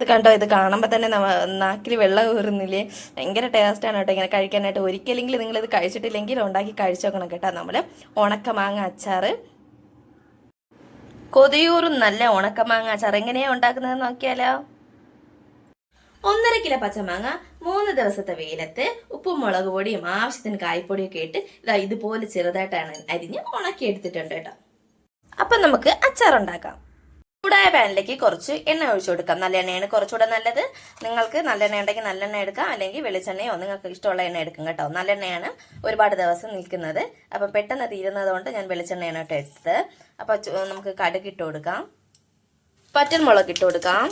ഇത് കണ്ടോ? ഇത് കാണുമ്പോൾ തന്നെ നാക്കിൽ വെള്ളം കയറുന്നില്ലേ ഭയങ്കര ടേസ്റ്റാണ് കേട്ടോ ഇങ്ങനെ കഴിക്കാനായിട്ട്. ഒരിക്കലെങ്കിലും നിങ്ങൾ ഇത് കഴിച്ചിട്ടില്ലെങ്കിൽ ഉണ്ടാക്കി കഴിച്ചു നോക്കണം കേട്ടോ. നമ്മൾ ഉണക്കമാങ്ങ അച്ചാർ കൊതിയൂറും നല്ല ഉണക്കമാങ്ങ അച്ചാർ എങ്ങനെയാണ് ഉണ്ടാക്കുന്നത് നോക്കിയാലോ? ഒന്നര കിലോ പച്ചമാങ്ങ മൂന്ന് ദിവസത്തെ വെയിലത്ത് ഉപ്പും മുളക് പൊടിയും ആവശ്യത്തിന് കായ്പൊടിയൊക്കെ ഇട്ട് ഇതാ ഇതുപോലെ ചെറുതായിട്ടാണ് അരിഞ്ഞ് ഉണക്കി എടുത്തിട്ടുണ്ട് കേട്ടോ. അപ്പം നമുക്ക് അച്ചാർ ഉണ്ടാക്കാം ചൂടായ പാനിലേക്ക് കുറച്ച് എണ്ണ ഒഴിച്ചു കൊടുക്കാം. നല്ല എണ്ണയാണ് കുറച്ചുകൂടെ നല്ലത്. നിങ്ങൾക്ക് നല്ല എണ്ണ ഉണ്ടെങ്കിൽ നല്ല എണ്ണ എടുക്കാം. അല്ലെങ്കിൽ വെളിച്ചെണ്ണയോ നിങ്ങൾക്ക് ഇഷ്ടമുള്ള എണ്ണ എടുക്കും കേട്ടോ. നല്ല എണ്ണയാണ് ഒരുപാട് ദിവസം നിൽക്കുന്നത്. അപ്പൊ പെട്ടെന്ന് തീരുന്നത് കൊണ്ട് ഞാൻ വെളിച്ചെണ്ണയാണ് കേട്ടോ എടുത്തത്. അപ്പോൾ ചു- നമുക്ക് കടുക് ഇട്ട് കൊടുക്കാം. പറ്റൻമുളക് ഇട്ട് കൊടുക്കാം.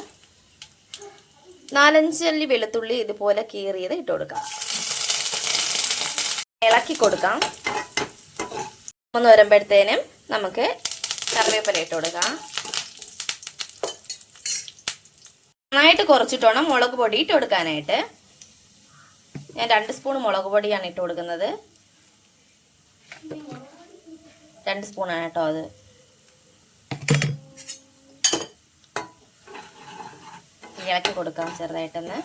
നാലഞ്ചല്ലി വെളുത്തുള്ളി ഇതുപോലെ കീറിയത് ഇട്ട് കൊടുക്കാം. ഇളക്കി കൊടുക്കാം. ഒന്ന് വരുമ്പോഴത്തേനും നമുക്ക് കറിവേപ്പില ഇട്ട് കൊടുക്കാം. നന്നായിട്ട് കുറച്ചിട്ട് വേണം മുളക് പൊടി ഇട്ട് കൊടുക്കാനായിട്ട്. ഞാൻ രണ്ട് സ്പൂൺ മുളക് പൊടിയാണ് ഇട്ട് കൊടുക്കുന്നത്. രണ്ട് സ്പൂണാണ് കേട്ടോ അത്. ഇളക്കി കൊടുക്കാം ചെറുതായിട്ടൊന്ന്.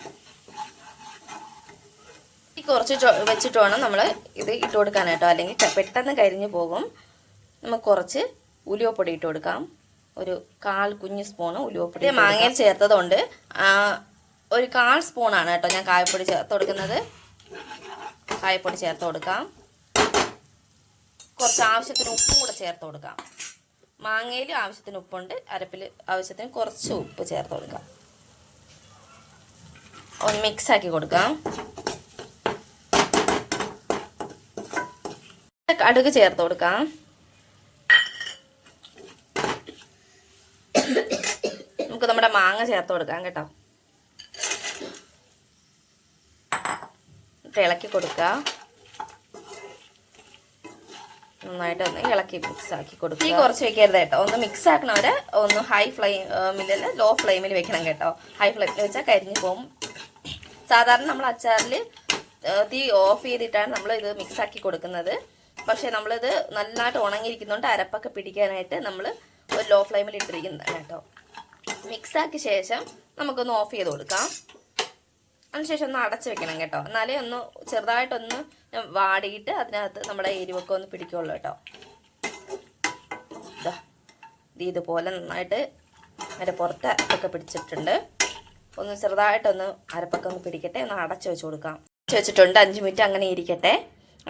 കുറച്ച് വെച്ചിട്ട് വേണം നമ്മൾ ഇത് ഇട്ട് കൊടുക്കാനായിട്ടോ. അല്ലെങ്കിൽ പെട്ടെന്ന് കരിഞ്ഞു പോകും. നമുക്ക് കുറച്ച് ഉലുവപ്പൊടി ഇട്ട് കൊടുക്കാം. ഒരു കാൽ കുഞ്ഞ് സ്പൂണ് ഉലുവപ്പൊടി മാങ്ങയിൽ ചേർത്തതുകൊണ്ട് ഒരു കാൽ സ്പൂണാണ് കേട്ടോ ഞാൻ കായപ്പൊടി ചേർത്ത് കൊടുക്കുന്നത്. കായപ്പൊടി ചേർത്ത് കൊടുക്കാം. കുറച്ച് ആവശ്യത്തിന് ഉപ്പും കൂടെ ചേർത്ത് കൊടുക്കാം. മാങ്ങയിൽ ആവശ്യത്തിന് ഉപ്പുണ്ട് അരപ്പിൽ ആവശ്യത്തിന് കുറച്ച് ഉപ്പ് ചേർത്ത് കൊടുക്കാം. ഒന്ന് മിക്സ് ആക്കി കൊടുക്കാം. കടുക് ചേർത്ത് കൊടുക്കാം. നമുക്ക് നമ്മുടെ മാങ്ങ ചേർത്ത് കൊടുക്കാം കേട്ടോ. ഇളക്കി കൊടുക്കുക. നന്നായിട്ട് ഒന്ന് ഇളക്കി മിക്സ് ആക്കി കൊടുക്കുക. ഈ കുറച്ച് വെക്കരുത് കേട്ടോ. ഒന്ന് മിക്സ് ആക്കണവരെ ഒന്ന് ഹൈ ഫ്ലെയിമിൽ ലോ ഫ്ലെയിമിൽ വെക്കണം കേട്ടോ. ഹൈ ഫ്ലെയിമിൽ വെച്ചാൽ കരിഞ്ഞു പോകും. സാധാരണ നമ്മൾ അച്ചാറിൽ തീ ഓഫ് ചെയ്തിട്ടാണ് നമ്മൾ ഇത് മിക്സ് ആക്കി കൊടുക്കുന്നത്. പക്ഷേ നമ്മളിത് നന്നായിട്ട് ഉണങ്ങിയിരിക്കുന്നതുകൊണ്ട് അരപ്പൊക്കെ പിടിക്കാനായിട്ട് നമ്മൾ ഒരു ലോ ഫ്ലെയിമിൽ ഇട്ടിരിക്കുന്നതാണ് കേട്ടോ. മിക്സ് ആക്കിയ ശേഷം നമുക്കൊന്ന് ഓഫ് ചെയ്ത് കൊടുക്കാം. അതിനുശേഷം ഒന്ന് അടച്ച് വെക്കണം കേട്ടോ. എന്നാലേ ഒന്ന് ചെറുതായിട്ടൊന്ന് വാടിയിട്ട് അതിനകത്ത് നമ്മുടെ എരിവൊക്കെ ഒന്ന് പിടിക്കുള്ളൂ കേട്ടോ. ഇതാ ഇത് ഇതുപോലെ നന്നായിട്ട് അതിന്റെ പുറത്ത് അരപ്പൊക്കെ പിടിച്ചിട്ടുണ്ട്. ഒന്ന് ചെറുതായിട്ടൊന്ന് അരപ്പൊക്കെ ഒന്ന് പിടിക്കട്ടെ ഒന്ന് അടച്ചു വെച്ച് കൊടുക്കാം. അടച്ചു വെച്ചിട്ടുണ്ട് അഞ്ച് മിനിറ്റ് അങ്ങനെ ഇരിക്കട്ടെ.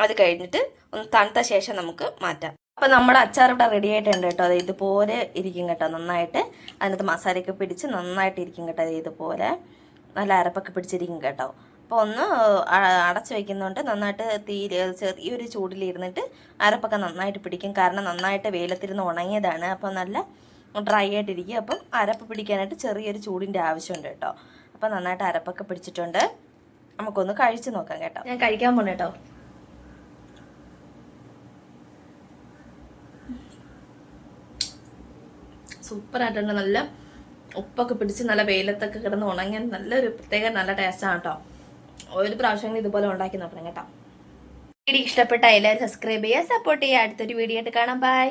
അത് കഴിഞ്ഞിട്ട് ഒന്ന് തണുത്ത ശേഷം നമുക്ക് മാറ്റാം. അപ്പോൾ നമ്മുടെ അച്ചാർ ഇവിടെ റെഡി ആയിട്ടുണ്ട് കേട്ടോ. അത് ഇതുപോലെ ഇരിക്കും കേട്ടോ. നന്നായിട്ട് അതിനകത്ത് മസാലയൊക്കെ പിടിച്ച് നന്നായിട്ട് ഇരിക്കും കേട്ടോ. അത് ഇതുപോലെ നല്ല അരപ്പൊക്കെ പിടിച്ചിരിക്കും കേട്ടോ. അപ്പോൾ ഒന്ന് അടച്ചു വയ്ക്കുന്നതുകൊണ്ട് നന്നായിട്ട് തീരെ ചെറിയൊരു ചൂടിലിരുന്നിട്ട് അരപ്പൊക്കെ നന്നായിട്ട് പിടിക്കും. കാരണം നന്നായിട്ട് വെയിലത്തിരുന്ന് ഉണങ്ങിയതാണ്. അപ്പോൾ നല്ല ഡ്രൈ ആയിട്ടിരിക്കും. അപ്പം അരപ്പ് പിടിക്കാനായിട്ട് ചെറിയൊരു ചൂടിന്റെ ആവശ്യമുണ്ട് കേട്ടോ. അപ്പോൾ നന്നായിട്ട് അരപ്പൊക്കെ പിടിച്ചിട്ടുണ്ട്. നമുക്കൊന്ന് കഴിച്ചു നോക്കാം കേട്ടോ. ഞാൻ കഴിക്കാൻ പോണേ സൂപ്പറായിട്ടുണ്ട്. നല്ല ഉപ്പൊക്കെ പിടിച്ച് നല്ല വെയിലത്തൊക്കെ കിടന്ന് ഉണങ്ങാൻ നല്ലൊരു പ്രത്യേക നല്ല ടേസ്റ്റാണ് കേട്ടോ ഒരു പ്രാവശ്യം ഇതുപോലെ ഉണ്ടാക്കി നോക്കണം കേട്ടോ. വീഡിയോ ഇഷ്ടപ്പെട്ട എല്ലാവരും സബ്സ്ക്രൈബ് ചെയ്യുക സപ്പോർട്ട് ചെയ്യുക. അടുത്തൊരു വീഡിയോ ആയിട്ട് കാണാം. ബൈ